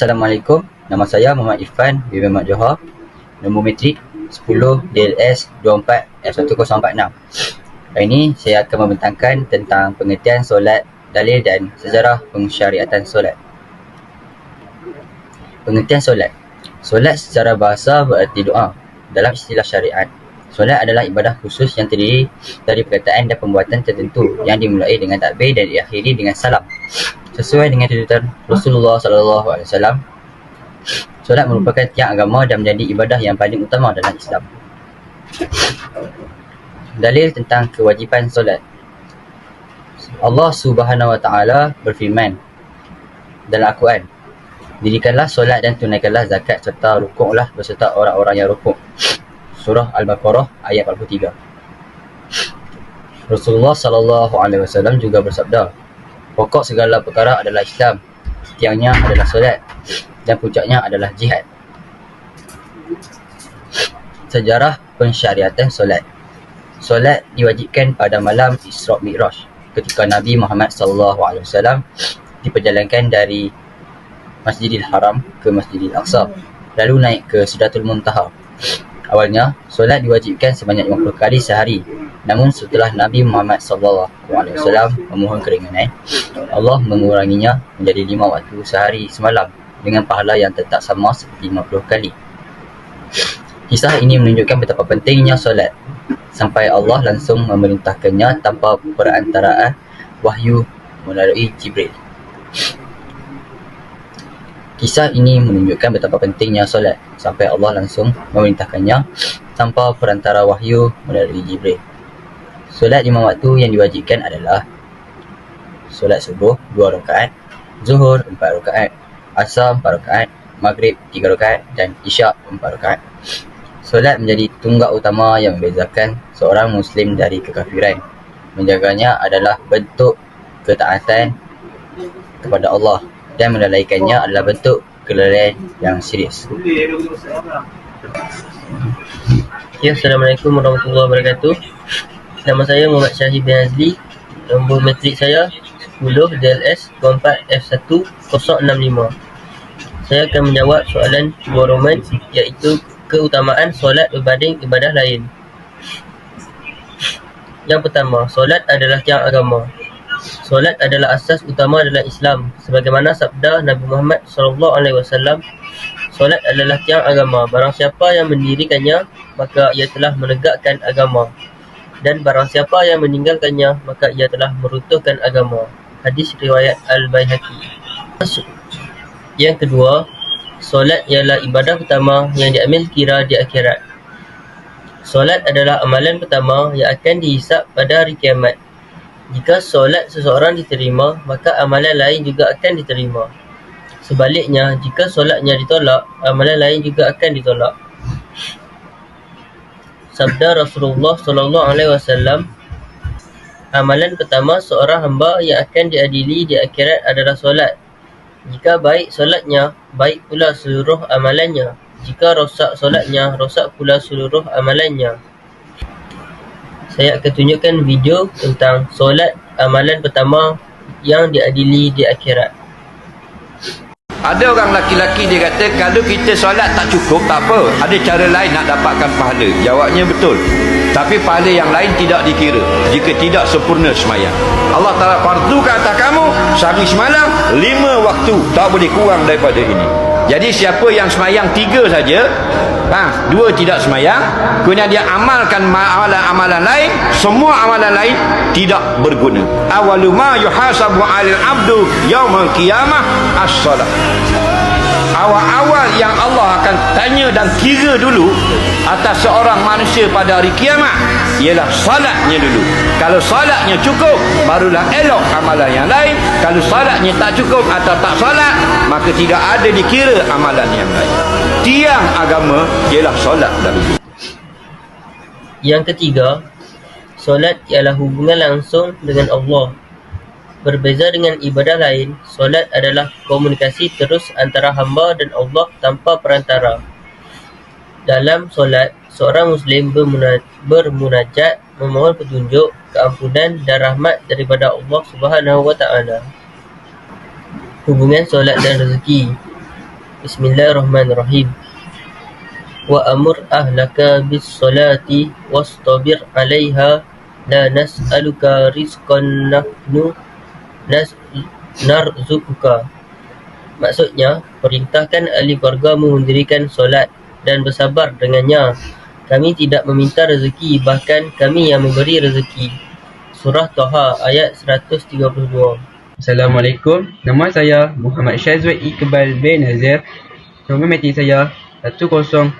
Assalamualaikum. Nama saya Muhammad Irfan bin Mat Johor. Nombor metrik 10 DLS 24 F1046. Hari ini saya akan membentangkan tentang pengertian solat, dalil dan sejarah pensyariatan solat. Pengertian solat. Solat secara bahasa berarti doa. Dalam istilah syariat, solat adalah ibadah khusus yang terdiri dari perkataan dan pembuatan tertentu yang dimulai dengan takbir dan diakhiri dengan salam. Sesuai dengan tuntutan Rasulullah sallallahu alaihi wasallam, solat merupakan tiang agama dan menjadi ibadah yang paling utama dalam Islam. Dalil tentang kewajipan solat. Allah Subhanahu wa taala berfirman dalam Al-Quran, Dirikanlah solat dan tunaikanlah zakat serta rukuklah beserta orang-orang yang rukuk. Surah Al-Baqarah ayat 43. Rasulullah sallallahu alaihi wasallam juga bersabda, pokok segala perkara adalah Islam, tiangnya adalah solat dan puncaknya adalah jihad. Sejarah pensyariatan solat. Solat diwajibkan pada malam Isra Mi'raj ketika Nabi Muhammad wasallam diperjalankan dari Masjidil Haram ke Masjidil Aqsa lalu naik ke Sidratul Muntaha. Awalnya, solat diwajibkan sebanyak 50 kali sehari. Namun setelah Nabi Muhammad wasallam memohon keringanan, Allah menguranginya menjadi 5 waktu sehari semalam dengan pahala yang tetap sama seperti 50 kali. Kisah ini menunjukkan betapa pentingnya solat sampai Allah langsung memerintahkannya tanpa perantaraan wahyu melalui Jibril. Kisah ini menunjukkan betapa pentingnya solat sampai Allah langsung memerintahkannya tanpa perantara wahyu melalui Jibril. Solat lima waktu yang diwajibkan adalah solat subuh dua rakaat, zuhur empat rakaat, asar empat rakaat, maghrib tiga rakaat dan isyak empat rakaat. Solat menjadi tunggak utama yang membezakan seorang Muslim dari kekafiran. Menjaganya adalah bentuk ketaatan kepada Allah dan melalaikannya adalah bentuk kelalaian yang serius. Ya, Assalamualaikum warahmatullahi wabarakatuh. Nama saya Muhammad Syahid bin Azli. Nombor metrik saya 10 DLS 24 F1 065. Saya akan menjawab soalan dua roman iaitu keutamaan solat berbanding ibadah lain. Yang pertama, solat adalah tiang agama. Solat adalah asas utama dalam Islam sebagaimana sabda Nabi Muhammad sallallahu alaihi wasallam Solat adalah tiang agama. Barang siapa yang mendirikannya, maka ia telah menegakkan agama. Dan barang siapa yang meninggalkannya, maka ia telah meruntuhkan agama. Hadis riwayat Al-Baihaqi. Yang kedua, solat ialah ibadah pertama yang diambil kira di akhirat. Solat adalah amalan pertama yang akan dihisap pada hari kiamat. Jika solat seseorang diterima, maka amalan lain juga akan diterima. Sebaliknya, jika solatnya ditolak, amalan lain juga akan ditolak. Sabda Rasulullah sallallahu alaihi wasallam, amalan pertama seorang hamba yang akan diadili di akhirat adalah solat. Jika baik solatnya, baik pula seluruh amalannya. Jika rosak solatnya, rosak pula seluruh amalannya saya akan tunjukkan video tentang solat amalan pertama yang diadili di akhirat. Ada orang laki-laki dia kata kalau kita solat tak cukup tak apa. Ada cara lain nak dapatkan pahala. Jawabnya betul. Tapi pahala yang lain tidak dikira jika tidak sempurna semayang. Allah Taala fardu ke atas kamu sehari semalam lima waktu tak boleh kurang daripada ini. Jadi siapa yang semayang tiga saja ha, dua tidak semayang. Kemudian dia amalkan amalan-amalan lain. Semua amalan lain tidak berguna. Awalu ma yuhasabu alil abdu yaumal qiyamah as-salat Allah akan tanya dan kira dulu atas seorang manusia pada hari kiamat. Ialah salatnya dulu. Kalau salatnya cukup barulah elok amalan yang lain. Kalau salatnya tak cukup atau tak salat maka tidak ada dikira amalan yang lain. Tiang agama ialah solat dulu. Yang ketiga solat ialah hubungan langsung dengan Allah Berbeza dengan ibadah lain, solat adalah komunikasi terus antara hamba dan Allah tanpa perantara. Dalam solat, seorang Muslim bermunajat, memohon petunjuk, keampunan dan rahmat daripada Allah Subhanahu Wa Taala. Hubungan solat dan rezeki Bismillahirrahmanirrahim. Wa amur ahlaka bis salati wastabir 'alaiha la nas'aluka rizqan nahnu narzuquka. Maksudnya, perintahkan ahli keluargamu mendirikan solat dan bersabar dengannya. Kami tidak meminta rezeki, bahkan kami yang memberi rezeki. Surah Taha ayat 132. Assalamualaikum. Nama saya Muhammad Syazwat Iqbal bin Nazir. Nombor matrik saya 10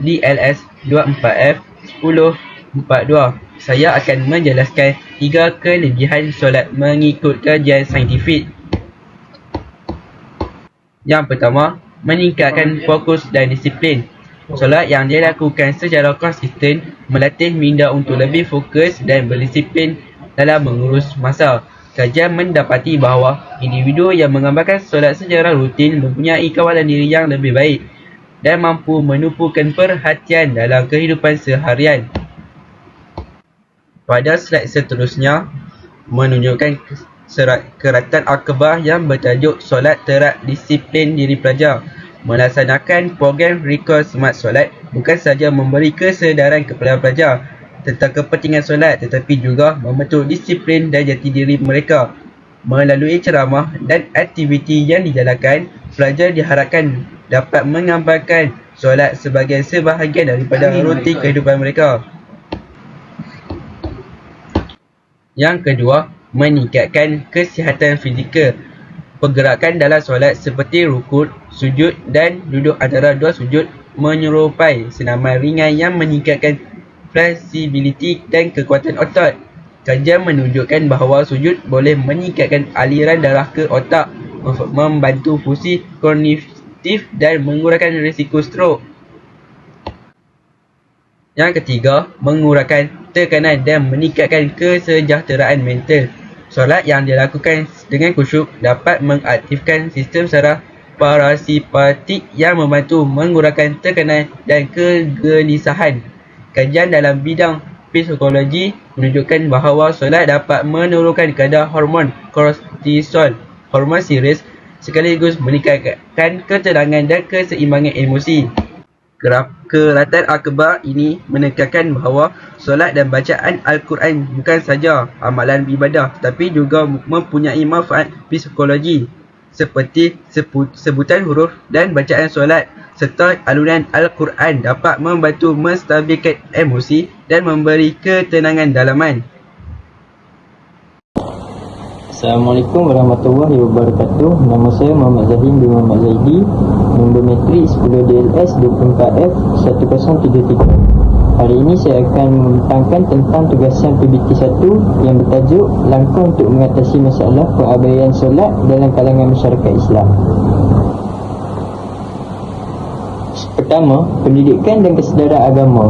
DLS 24F 1042. Saya akan menjelaskan tiga kelebihan solat mengikut kajian saintifik. Yang pertama, meningkatkan fokus dan disiplin. Solat yang dilakukan secara konsisten melatih minda untuk lebih fokus dan berdisiplin dalam mengurus masa. Kajian mendapati bahawa individu yang mengamalkan solat secara rutin mempunyai kawalan diri yang lebih baik dan mampu menumpukan perhatian dalam kehidupan seharian. Pada slide seterusnya menunjukkan keratan akabah yang bertajuk Solat Terak Disiplin Diri Pelajar. Melaksanakan program Recall Smart Solat bukan sahaja memberi kesedaran kepada pelajar tentang kepentingan solat tetapi juga membentuk disiplin dan jati diri mereka. Melalui ceramah dan aktiviti yang dijalankan, pelajar diharapkan dapat mengamalkan solat sebagai sebahagian daripada rutin kehidupan mereka. Yang kedua, meningkatkan kesihatan fizikal. Pergerakan dalam solat seperti rukuk, sujud dan duduk antara dua sujud menyerupai senaman ringan yang meningkatkan fleksibiliti dan kekuatan otot. Kajian menunjukkan bahawa sujud boleh meningkatkan aliran darah ke otak, membantu fungsi kognitif dan mengurangkan risiko strok. Yang ketiga, mengurangkan tekanan dan meningkatkan kesejahteraan mental. Solat yang dilakukan dengan khusyuk dapat mengaktifkan sistem saraf parasimpatik yang membantu mengurangkan tekanan dan kegelisahan. Kajian dalam bidang psikologi menunjukkan bahawa solat dapat menurunkan kadar hormon kortisol, hormon stres sekaligus meningkatkan ketenangan dan keseimbangan emosi. Graf keratan akbar ini menekankan bahawa solat dan bacaan Al-Quran bukan saja amalan ibadah tetapi juga mempunyai manfaat psikologi seperti sebutan huruf dan bacaan solat serta alunan Al-Quran dapat membantu menstabilkan emosi dan memberi ketenangan dalaman. Assalamualaikum warahmatullahi wabarakatuh Nama saya Muhammad Zahim bin Muhammad Zaidi Nombor metrik 10 DLS 24F 1033 Hari ini saya akan membentangkan tentang tugasan PBT 1 Yang bertajuk Langkah untuk mengatasi masalah perabaian solat dalam kalangan masyarakat Islam. Pertama, pendidikan dan kesedaran agama.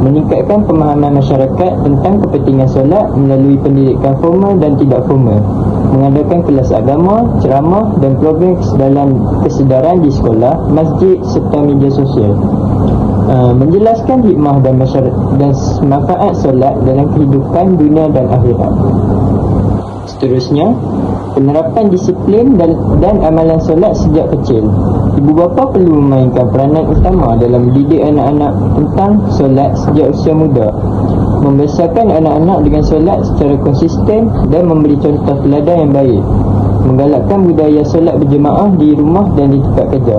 Meningkatkan pemahaman masyarakat tentang kepentingan solat melalui pendidikan formal dan tidak formal Mengadakan kelas agama, ceramah dan program kesedaran, kesedaran di sekolah, masjid serta media sosial. Uh, Menjelaskan hikmah dan, dan manfaat solat dalam kehidupan dunia dan akhirat. Seterusnya, penerapan disiplin dan, dan amalan solat sejak kecil. Ibu bapa perlu memainkan peranan utama dalam mendidik anak-anak tentang solat sejak usia muda. Membesarkan anak-anak dengan solat secara konsisten dan memberi contoh teladan yang baik. Menggalakkan budaya solat berjemaah di rumah dan di tempat kerja.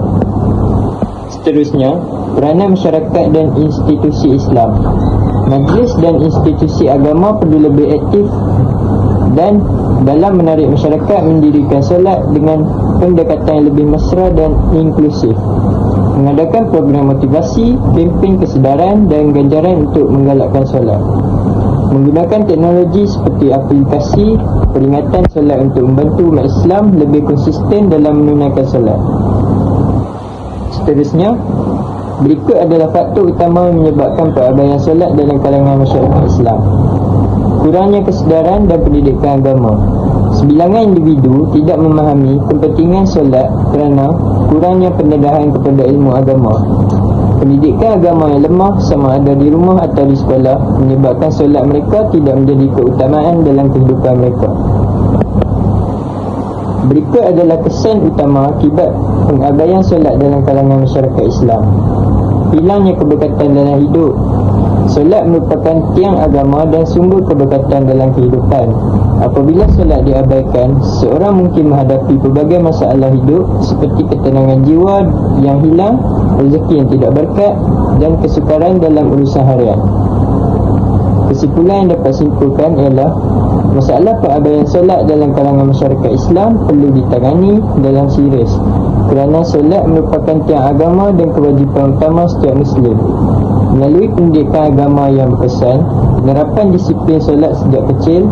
Seterusnya, peranan masyarakat dan institusi Islam. Majlis dan institusi agama perlu lebih aktif dan dalam menarik masyarakat mendirikan solat dengan pendekatan yang lebih mesra dan inklusif. Mengadakan program motivasi, kempen kesedaran dan ganjaran untuk menggalakkan solat. Menggunakan teknologi seperti aplikasi peringatan solat untuk membantu umat Islam lebih konsisten dalam menunaikan solat. Seterusnya berikut adalah faktor utama menyebabkan perabaian solat dalam kalangan masyarakat Islam kurangnya kesedaran dan pendidikan agama. Sebilangan individu tidak memahami kepentingan solat kerana kurangnya pendedahan kepada ilmu agama. Pendidikan agama yang lemah sama ada di rumah atau di sekolah menyebabkan solat mereka tidak menjadi keutamaan dalam kehidupan mereka. Berikut adalah kesan utama akibat pengabaian solat dalam kalangan masyarakat Islam. Hilangnya keberkatan dalam hidup. Solat merupakan tiang agama dan sumber keberkatan dalam kehidupan. Apabila solat diabaikan, seorang mungkin menghadapi pelbagai masalah hidup seperti ketenangan jiwa yang hilang, rezeki yang tidak berkat dan kesukaran dalam urusan harian. Kesimpulan yang dapat simpulkan ialah masalah pengabaian solat dalam kalangan masyarakat Islam perlu ditangani dalam serius kerana solat merupakan tiang agama dan kewajipan utama setiap Muslim. Melalui pendidikan agama yang berkesan, penerapan disiplin solat sejak kecil,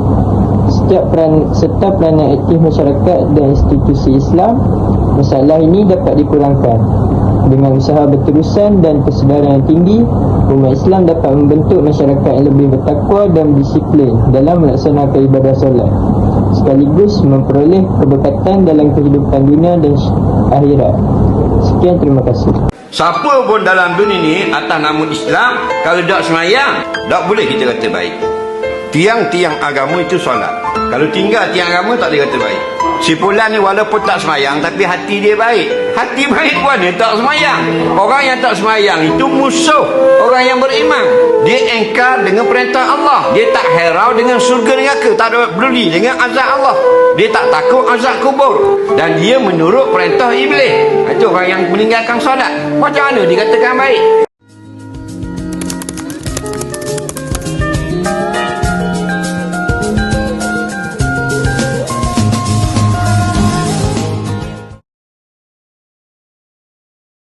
setiap peran, serta peranan aktif masyarakat dan institusi Islam, masalah ini dapat dikurangkan. Dengan usaha berterusan dan kesedaran yang tinggi, umat Islam dapat membentuk masyarakat yang lebih bertakwa dan disiplin dalam melaksanakan ibadah solat sekaligus memperoleh keberkatan dalam kehidupan dunia dan akhirat. Sekian terima kasih. Siapa pun dalam dunia ni atas nama Islam kalau tak semayang, tak boleh kita kata baik. Tiang-tiang agama itu solat. Kalau tinggal tiang agama tak boleh kata baik. Si Fulan ni walaupun tak semayang tapi hati dia baik. Hati baik pun dia tak semayang. Orang yang tak semayang itu musuh orang yang beriman. Dia engkar dengan perintah Allah. Dia tak herau dengan surga neraka. Tak ada peduli dengan azab Allah. Dia tak takut azab kubur. Dan dia menurut perintah iblis. Itu orang yang meninggalkan solat. Macam mana dikatakan baik?